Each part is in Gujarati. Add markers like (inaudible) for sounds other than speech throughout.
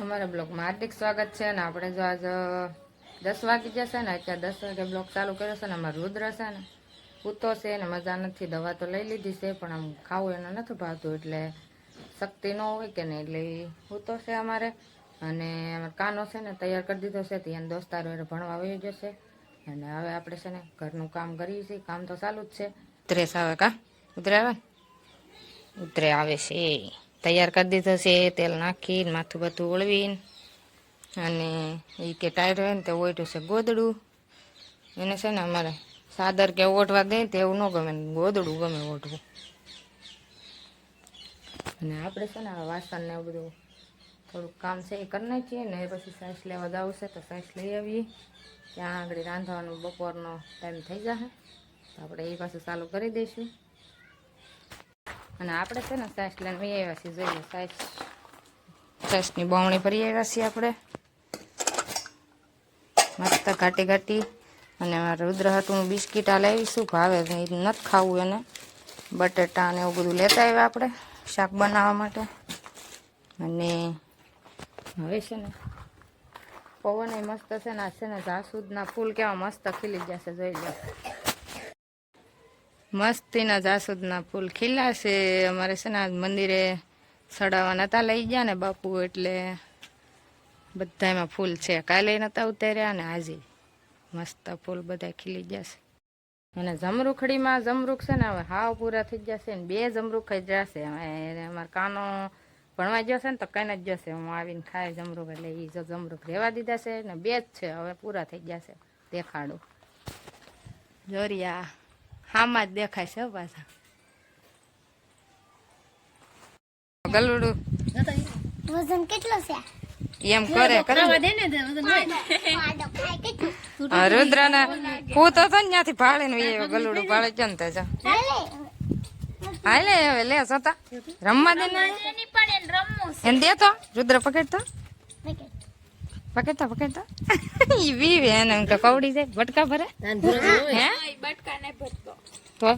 અમારા બ્લોગમાં હાર્દિક સ્વાગત છે ને આપણે જો આજ દસ વાગી જશે ને, અત્યારે દસ વાગે બ્લોગ ચાલુ કર્યો છે ને, અમારું રુદ્ર છે ને, ઉતો છે ને, મજા નથી, દવા તો લઈ લીધી છે, પણ આમ ખાવું એને નથી ભાવતું, એટલે શક્તિ ન હોય કે નહીં, એટલે ઉતો છે અમારે. અને અમારે કાનો છે ને, તૈયાર કરી દીધો છે ત્યાં દોસ્તારો એને ભણવા વહી જશે અને હવે આપણે છે ને, ઘરનું કામ કરીએ છીએ, કામ તો ચાલુ જ છે. ઉતરે આવે કા? ઉતરે આવે ઉતરે, આવે છે. તૈયાર કરી દીધો છે, તેલ નાખીને માથું બધું ઓળવીને. અને એ કે ટાયર હોય ને તે ઓઢ્યું છે ગોદડું. એને છે ને અમારે સાદર કે ઓઢવા દે તે એવું ન ગમે, ગોદડું ગમે ઓઢવું. અને આપણે છે ને વાસણ ને એવું બધું થોડુંક કામ છે એ કરી નાખીએ ને પછી સાઈસ લેવા જવું છે, તો સાઈસ લઈ આવીએ. ત્યાં આગળ રાંધવાનો બપોરનો ટાઈમ થઈ જશે તો આપણે એ પાછું ચાલુ કરી દઈશું. અને આપણે છે ને સાસ લઈને વહી આવ્યા છીએ, જોઈએ સાસ. સાસની બમણી ભરી આવ્યા છીએ આપણે. મસ્ત ઘાટી ઘાટી. અને રુદ્ર હું બિસ્કીટ આ લાવીશું, ભાવે એ નથી ખાવું એને. બટેટા ને એવું બધું લેતા આવ્યા આપણે શાક બનાવવા માટે. અને હવે છે ને પવન મસ્ત છે ને આ છે ને જાસૂદના ફૂલ કેવા મસ્ત ખીલી જશે જોઈ લો. મસ્તીના જાસૂદના ફૂલ ખીલા છે. અમારે છે ને આજ મંદિરે સડાવવા નતા લઈ ગયા ને બાપુ એટલે બધામાં ફૂલ છે. કાલે નતા ઉતાર્યા ને આજે મસ્ત ફૂલ બધા ખીલી ગયા છે. અને જમરૂખડીમાં જમરૂખ છે ને હવે હાવ પૂરા થઈ જશે ને બે જમરૂખ જ જશે અમારા કાનો ભણવા જશે ને તો કઈ જ જશે હું આવીને ખાય જમરૂખ એટલે એ જો જમરૂખ રહેવા દીધા છે ને બે જ છે. હવે પૂરા થઈ જશે દેખાડું. જોરિયા. હામાં જ દેખાય છે પાછા. ગલુડું. વજન કેટલો છે? એમ કરે રુદ્ર ને? હું તો તો ત્યાંથી ભાળે ને એ ગલુડું ભાળે છે ને તે જો. હાલે. હાલે હવે લે સતા રમવા દે ને. એને દે તો રુદ્ર પકડતો? પકડતા પકડતા ઈ વીવે એને એમ તો કવડી જાય બટકા ભરે હે તો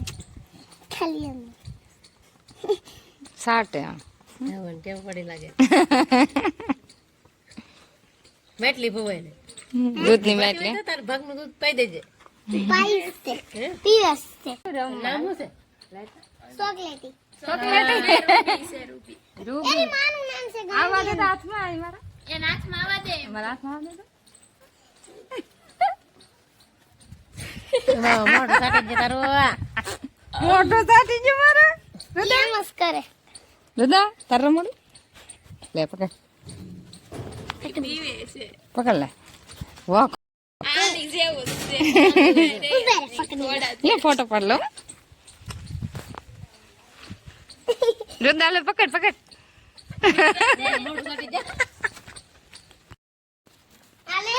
ખાલી એમ સાટે આમ કેવું પડી લાગે મેટલી ભવાય ને દૂધની માટલી તાર ભાગનું દૂધ પાઈ દેજે પાઈસ છે પીવસ છે નામ શું છે ચોકલેટી રૂબી એની માનું નામ છે આવા દે તો હાથમાં આવી મારા એના હાથમાં આવવા દે. મારા હાથમાં આવવા દે સાટી મોટો સાથી ગયો મારા. એમ જ દાદા તાર મોડું લે પકડ. પકડ લે. વાહ ફોટો પડ લો. લે પકડ પકડ.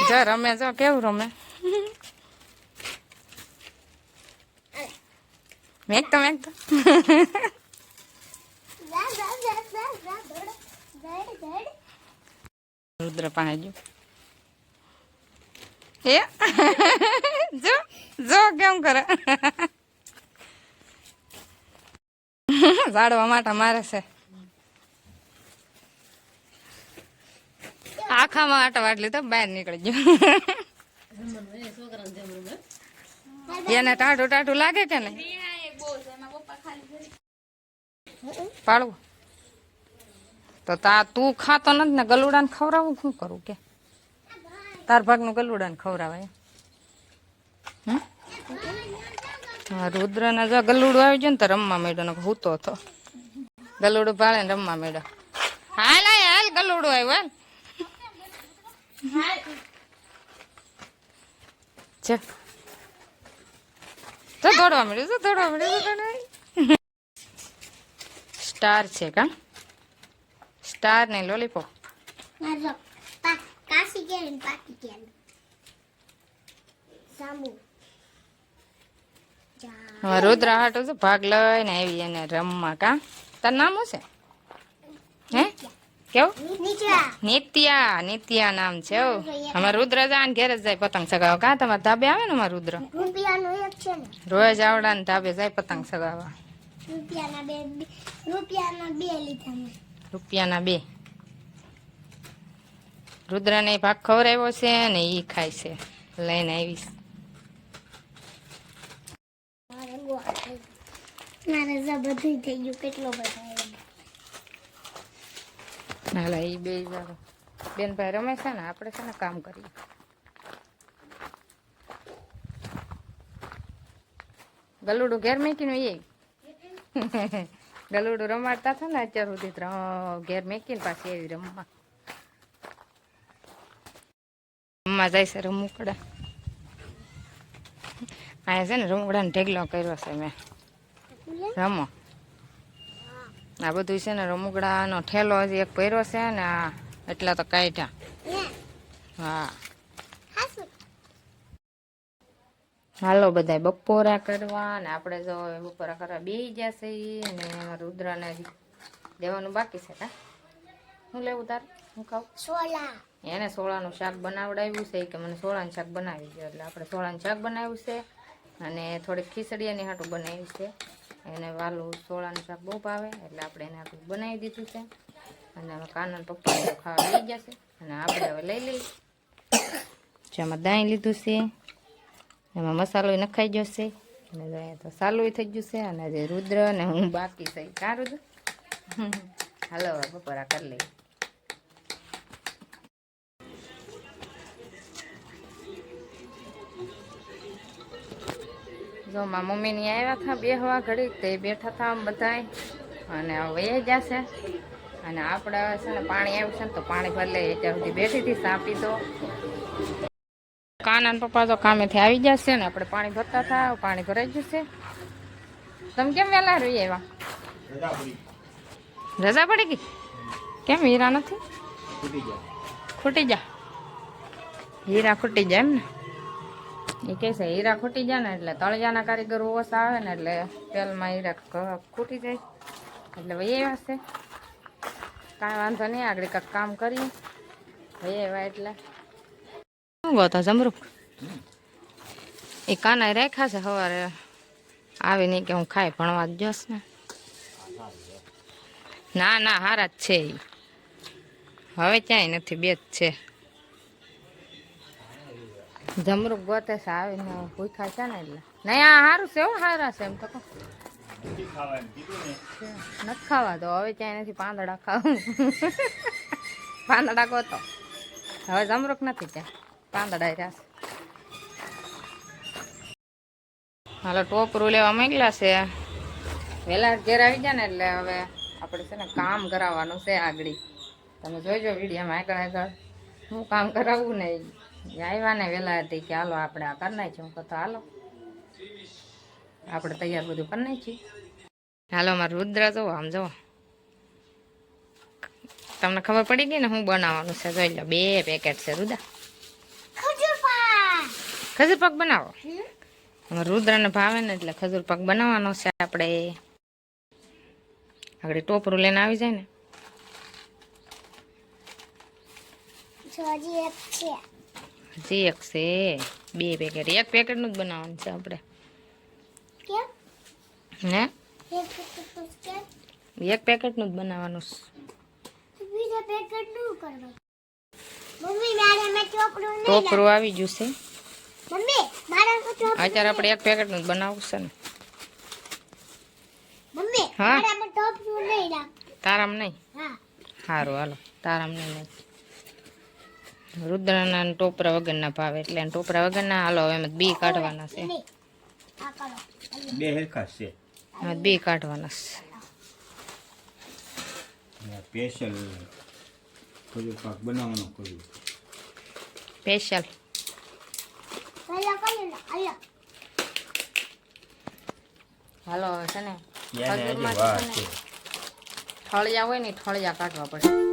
જો રમે જો કેવું રમે મેક તો મેક તો જા જા જા જા જા દોડ દડ દડ રુદ્ર પાસે જો એ જો જો કેમ કરે ઝાડવા માટે મારે છે આખામાં આટા વાટલી તો બહાર નીકળી ગયો. એને ટાઢું ટાઢું લાગે કે નહીં? પાડવું તો તા તું ખાતો નથી ને ગલુડાને ખવડાવું શું કરું કે? તાર ભાગનું ગલુડાને ખવડાવાય. રુદ્રના જો ગલુડું આવી ગયો ને તો રમવા માંડ્યો ને હૂતો હતો. ગલુડું ભાળે ને રમવા હાલ હાલ હાલ, ગલુડું આવ્યું, હાલ. તો દોડવા મળ્યું તો દોડવા મળ્યું સ્ટાર છે કા સ્ટાર ને લોલીપોપ કાશી કેવી પાકી કેવી સામુ રુદ્ર હાટો છે ભાગ લઈને આવી એને રમવા કા તાર નામ શું છે હે કેવું? નિત્યા. નિત્યા નામ છે અમારે રુદ્ર જાન ઘેર જ જાય પતંગ ચગાવવા કા તમારે ધાબે આવે ને અમારે રુદ્ર? રોજ આવડા ને ધાબે જાય પતંગ ચગાવવા રૂપિયાના બે રુદ્રને ભાગ ખવડાવ્યો છે ને એ ખાય છે. લઈને આવીશ. મારે. બધું થઈ ગયું કેટલો બધો હાલા એ બે બેન ભાઈ રમે છે ને આપણે છે ને કામ કરીએ. ગલુડું ઘેર મેકીને એ ગલુડું રમાડતા હતા ને અત્યાર સુધી ઘેર મેકીને પાછી એવી રમવા. રમવા જાય છે રમુકડા અહીંયા છે ને રમકડાને ઢેગલો કર્યો છે મેં. રમો. આ બધું છે ને રમકડાનો ઠેલો એક પહેર્યો છે ને આ એટલા તો કાઢ્યા. હા. હાલો બધા બપોરા કરવા ને આપણે જો બપોરા કરવા બેસી જશે અને અમારા રુદ્રાને દેવાનું બાકી છે કા? હું લેવું તાર? હું ખાવ સોળા એને સોળાનું શાક બનાવડાવ્યું છે કે મને સોળાનું શાક બનાવી દો એટલે આપણે સોળાનું શાક બનાવ્યું છે અને થોડીક ખીચડીની હાટું બનાવ્યું છે. એને વાલું સોળાનું શાક બહુ ભાવે, એટલે આપણે એને હાટું બનાવી દીધું છે. અને હવે કાનન પપ્પા ખાવા લઈ છે. અને આપણે હવે લઈ લઈ જેમાં દાઈ લીધું છે, એમાં મસાલો નખાઈ ગયો અને અહીંયા તો સાલું થઈ ગયું છે, અને જે રુદ્ર અને હું બાકી છે. કા રુદ્ર? હાલો હવે બપોરા કરી લઈએ. જો મારા મમ્મીની આવ્યા હતા બેહવા ઘડી તે બેઠા હતા આમ બધાય. અને એ જશે. અને આપણે છે ને પાણી આવ્યું છે ને તો પાણી ભરી લઈએ સુધી બેઠી હતી સાપી તો કાના ને પપ્પા તો કામેથી આવી જશે ને આપણે પાણી ભરતા હતા પાણી ભરાઈ જશે. તમે કેમ વહેલા રહી આવ્યા? રજા પડી ગઈ? કેમ હીરા નથી? ખૂટી જા. હીરા ખૂટી જાય એમ ને? એ કહે છે, હીરા ખૂટી જાય ને એટલે તળિયાના કારીગરો ઓછા આવે ને એટલે તેલમાં હીરા ખૂટી જાય. એટલે વહી આવ્યા છે. કાંઈ વાંધો નહીં, આગળ કાંઈક કામ કરીએ. વહી આવ્યા એટલે. શું ગોતો જમરૂક? એ કાના રાખ્યા છે સવારે. નહીં કે હું ખાઈ ભણવા જ જોશ ને. ના ના, હારા જ છે. હવે ક્યાંય નથી, બે જ છે. જમરૂક ગોતે છે, આવીને ભૂખા છે ને એટલે. નહીં, આ સારું છે હો સારા છે એમ તો કહું. નથી ખાવા તો હવે ક્યાંય નથી, પાંદડા ખાવું. પાંદડા ગોતો. હવે જમરૂક નથી ત્યાં. પાંદડા રહ્યા હાલો, ટોપરું લેવા માંગલા છે. વહેલા ઘેર આવી જાય ને એટલે હવે આપણે છે ને કામ કરાવવાનું છે આગળ. તમે જોઈજો વિડીયામાં આગળ આગળ. હું કામ કરાવવું ને ઈ. આવ્યા ને વહેલા હતી કે હાલો આપણે આ કરી નાખીએ. હું કહું હાલો. આપણે તૈયાર બધું કરી નાખીએ. હાલો મારું રુદ્ર જુઓ આમ જુઓ તમને ખબર પડી ગઈ ને હું બનાવવાનું છે? જોઈ લો બે પેકેટ છે રુદા ખજૂર પાક. બનાવો? રુદ્રને ભાવે ને એટલે ખજૂર પાક બનાવવાનો છે આપણે આગળ ટોપરું લઈને આવી જાય ને. એક છે. બે પેકેટ એક પેકેટનું જ બનાવવાનું છે આપણે. ને એક પેકેટનું જ બનાવવાનું ટોપરું આવી ગયું છે. અત્યારે આપણે એક પેકેટનું જ બનાવવું છે ને. હા? તારામ નહીં. સારું હાલો. તારામ નહીં. રુદ્રના ટોપરા વગરના ભાવે એટલે ટોપરા વગરના હાલો હવે એમાં બી કાઢવાના છે. બે હરખા છે. બી કાઢવાના છે. સ્પેશિયલ ખજૂર પાક બનાવવાનો કર્યું. સ્પેશિયલ. હાલો છે ને? ઠળિયા હોય ને થળિયા કાઢવા પડે.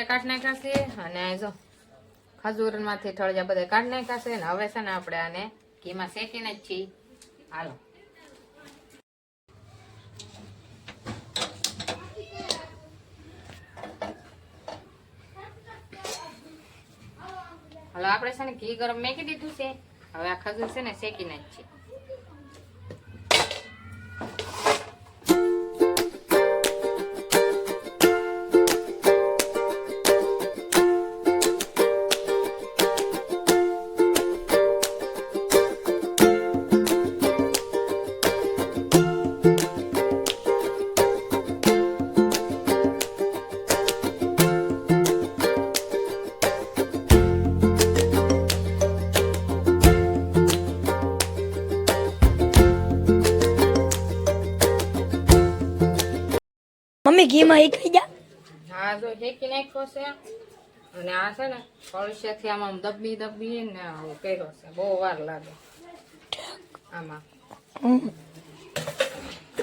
થળિયા કાઢ નાખ્યા છે અને જો ખજૂરમાંથી ઠળિયા બધા કાઢ નાખ્યા છે ને હવે છે ને આપણે આને ઘીમાં શેકીને જ છીએ. હાલો. હાલો, આપણે છે ને ઘી ગરમ મેકી દીધું છે. હવે આ ખજૂર છે ને શેકીને જ ઘીમાં એક થઈ જા. હા જો શેકી નાખ્યો છે. અને આ છે ને કળશિયાથી આમ આમ દબી દબી ને આવું કર્યો છે. બહુ વાર લાગે. આમાં.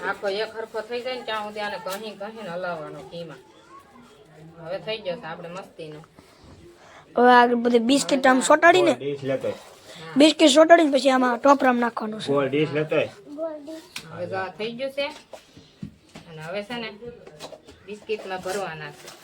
આખો એક હરખો થઈ જાય ને ત્યાં સુધી આને કહી કહીને હલાવવાનો ઘીમાં. હવે થઈ ગયો છે આપણે મસ્તીનો. હવે આગળ બધે બિસ્કિટ આમ સોટાડીને. ગોળ ડીશ લેતો બિસ્કિટ સોટાડીને પછી આમાં ટોપરામાં નાખવાનું છે. ગોળ ડીશ લેતો હવે તો આ થઈ ગયું છે. અને હવે છે ને બિસ્કિટમાં ભરવાના છે.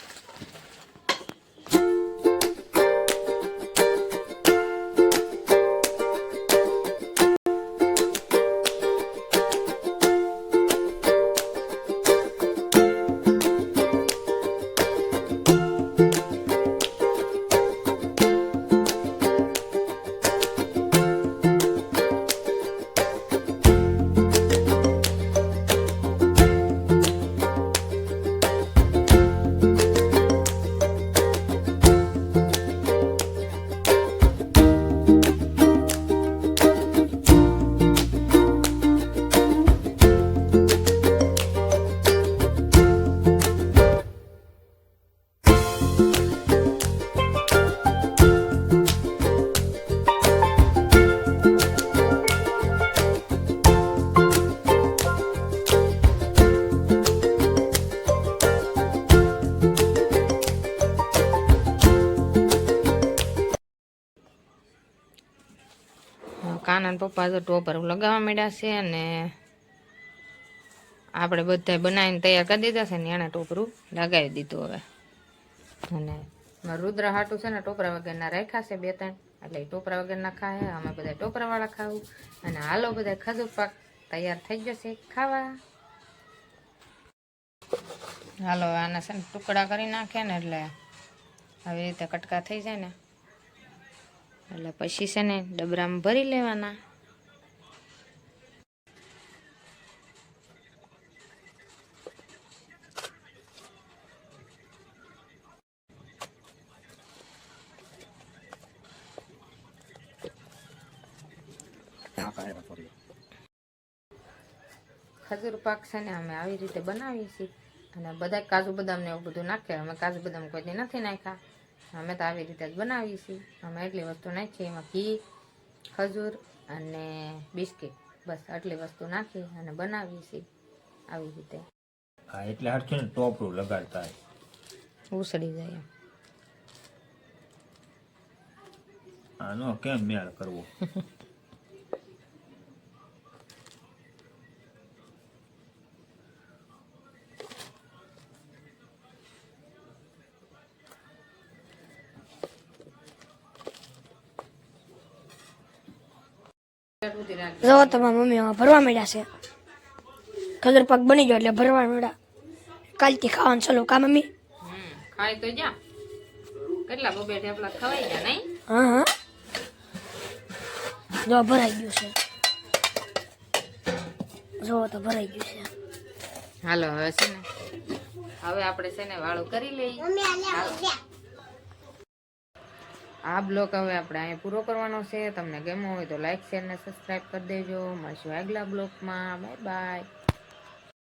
પપ્પા તો ટોપર લગાવવા માંડ્યા છે અને આપણે બધા બનાવીને તૈયાર કરી દીધા છે ને એણે ટોપરું લગાવી દીધું હવે. અને રુદ્ર હાટું છે ને ટોપરા વગરના રાખ્યા છે બે ત્રણ. એટલે ટોપરા વગરના ખાય, અમે બધા ટોપરાવાળા ખાવું. અને હાલો બધા ખજૂર પાક તૈયાર થઈ જશે ખાવા. હાલો આના છે ને ટુકડા કરી નાખે ને એટલે આવી રીતે કટકા થઈ જાય ને. એટલે પછી છે ને ડબરામાં ભરી લેવાના. ખજૂર પાક છે ને અમે આવી રીતે બનાવીએ છીએ. અને બધા કાજુ બદામ ને એવું બધું નાખીએ અમે કાજુ બદામ કોઈ નથી નાખ્યા. અમે તો આવી રીતે જ બનાવીએ છીએ અમે એટલી વસ્તુ નાખીએ એમાં ઘી ખજૂર અને બિસ્કિટ બસ આટલી વસ્તુ નાખી અને બનાવીએ છીએ આવી રીતે હા એટલે હરખી ને ટોપરું લગાડતા. ઉસળી જાય. આનો કેમ મેળ કરવો (laughs) જો તમારા મમ્મી આમાં ભરવા માંડ્યા છે. ખજૂર પાક બની ગયો એટલે ભરવા માંડ્યા. કાલથી ખાવાનું ચાલુ કા મમ્મી? હમ તો જા. કેટલા બબે ઢેપલા ખવાઈ ગયા નહીં? હા હા. જો ભરાઈ ગયું છે. જો તો ભરાઈ ગયું છે. હાલો હવે છે ને હવે આપણે છે ને વાળું કરી લઈએ. આ બ્લોગ હવે આપણે અહીં પૂરો કરવાનો છે. તમને ગમો હોય તો લાઇક શેર ને સબસ્ક્રાઈબ કરી દેજો. મળશું આગલા બ્લોગમાં. Bye bye